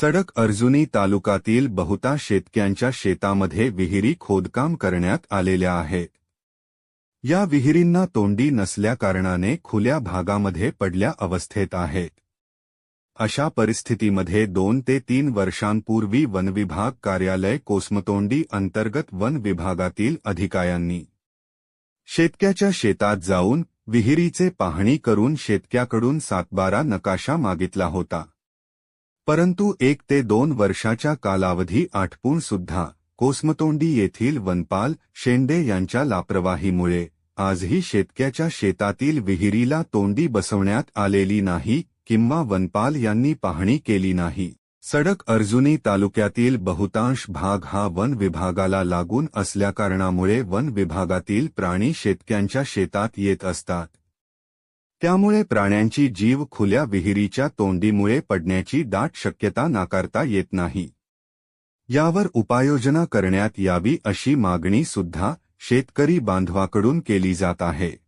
सडक अर्जुनी तालुक्यातील बहुता शेतक्यांच्या शेतामध्ये विहिरी खोदकाम करण्यात आलेल्या आहेत या विहिरींना तोंडी नसल्याकारणाने खुल्या भागामध्ये पडल्या अवस्थेत आहेत अशा परिस्थितीमध्ये दोन ते तीन वर्षांपूर्वी वनविभाग कार्यालय कोसमतोंडी अंतर्गत वन विभागातील अधिकाऱ्यांनी शेतक्याच्या शेतात जाऊन विहिरीचे पाहणी करून शेतक्याकडून सातबारा नकाशा मागितला होता. परंतु एक ते दोन वर्षाच्या कालावधी आटपून सुद्धा कोसमतोंडी येथील वनपाल शेंडे यांच्या लापरवाहीमुळे आजही शेतक्याच्या शेतातील विहिरीला तोंडी बसवण्यात आलेली नाही किंवा वनपाल यांनी पाहणी केली नाही. सडक अर्जुनी तालुक्यातील बहुतांश भाग हा वन विभागाला लागून असल्याकारणामुळे वन विभागातील प्राणी शेतक्यांच्या शेतात येत असतात. त्यामुळे प्राण्यांची जीव खुल्या विहिरीच्या तोंडीमुळे पडण्याची दाट शक्यता नाकारता येत नाही. यावर उपाययोजना करण्यात यावी अशी मागणी सुद्धा शेतकरी बांधवाकडून केली जात आहे.